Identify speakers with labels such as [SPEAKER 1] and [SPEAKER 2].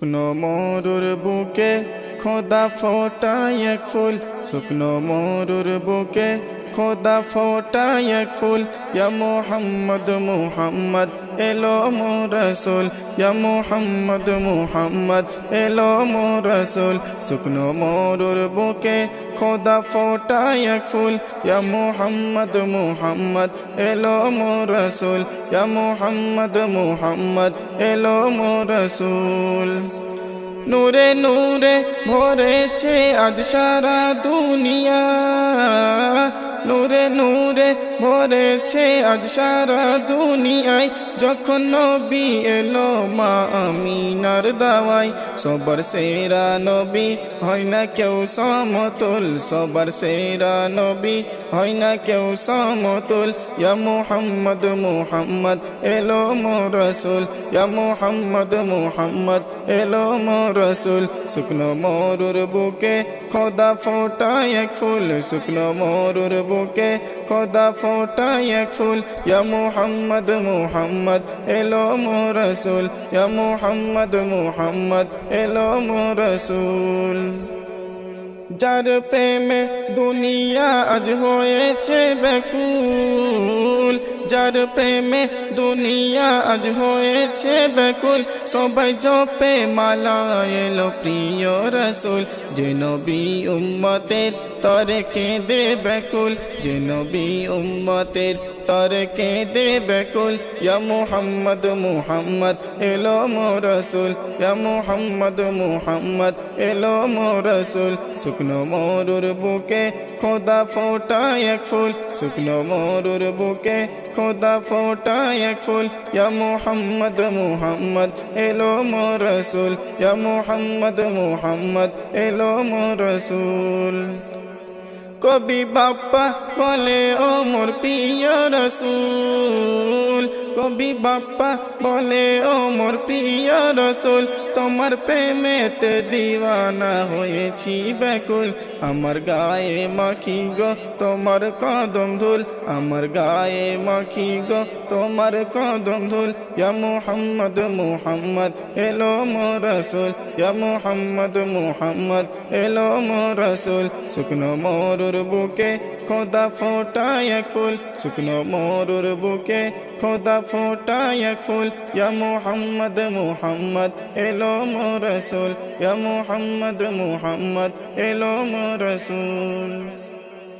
[SPEAKER 1] শুকনো মরুর বুকে খোদা ফোটায় এক ফুল। শুকনো মরুর বুকে খোদা ফোটায় এক ফুল। ইয়া মোহাম্মদ মোহাম্মদ, এলো মো রসুল। ইয়া মোহাম্মদ মোহাম্মদ, এলো মো রসুল। শুকনো মরুর বুকে খোদা ফোটায় এক ফুল। ইয়া মোহাম্মদ মোহাম্মদ, এলো মো রসুল। ইয়া মোহাম্মদ মোহাম্মদ, এলো মো রসুল। নূরে নূরে ভরেছে আজ সারা দুনিয়া। নূরে নূরে ভরেছে আজ সারা দুনিয়ায়। যখন নবী এলো মা আমিনার দাওয়াই সবার সেরা নবী হয় না কেউ সমতুল। সবার সেরা নবী হয় না কেউ সমতুল। ইয়া মুহাম্মদ মুহাম্মদ, এলো মো রসুল। মুহাম্মদ মুহাম্মদ, এলো মো রসুল। শুকনো মরুর বুকে খোদা ফোটায় এক ফুল। শুকনো মরুর বুকে খোদা ফোটায় এক ফুল। ইয়া মুহাম্মদ মুহাম্মদ, এলো মো রসুল। ইয়া মুহাম্মদ মুহাম্মদ, এলো মো রসুল। যার প্রেমে দুনিয়া আজ হয়েছে বেকুল যার প্রেমে দুনিয়া আজ হয়েছে বেকুল সবাই জপে, মালা এলো প্রিয় রসুল। যে নবী উম্মতের তরে কেঁদে বেকুল যে নবী উম্মতের তরে কেঁদে বেকুল ইয়া মুহাম্মদ মুহাম্মদ, এলো মো রসুল। ইয়া মুহাম্মদ মুহাম্মদ, এলো মো রসুল। শুকনো মরুর বুকে খোদা ফোটায় এক ফুল। শুকনো মরুর বুকে খোদা ফোটায় এক ফুল। ইয়া মুহাম্মদ মুহাম্মদ, এলো মো রসুল। ইয়া মুহাম্মদ মুহাম্মদ, এলো মো রসুল। কবি বাপ্পা বলে, ও মোর প্রিয় রসুল। কবি বাপ্পা বলে, ও মোর প্রিয় রসুল, তোমার প্রেমেতে দিওয়ানা হয়েছি ব্যাকুল। আমার গায়ে মাখি গো, তোমার কদম ধুল। আমার গায়ে মাখি গো, তোমার কদম ধুল। মোহাম্মদ, মুহাম্মদ, এলো মো রসুল। মুহাম্মদ মুহাম্মদ, এলো মো রসুল। শুকনো মরুর বুকে খোদা ফোটায় এক ফুল, শুকনো মরুর বুকে খোদা ফোটায় এক ফুল। ইয়া হাম্মদ মোহাম্মদ, এলো মরসুল রসুল। ইয়া মোহাম্মদ, মুহাম্মদ, এলো মো রসুল।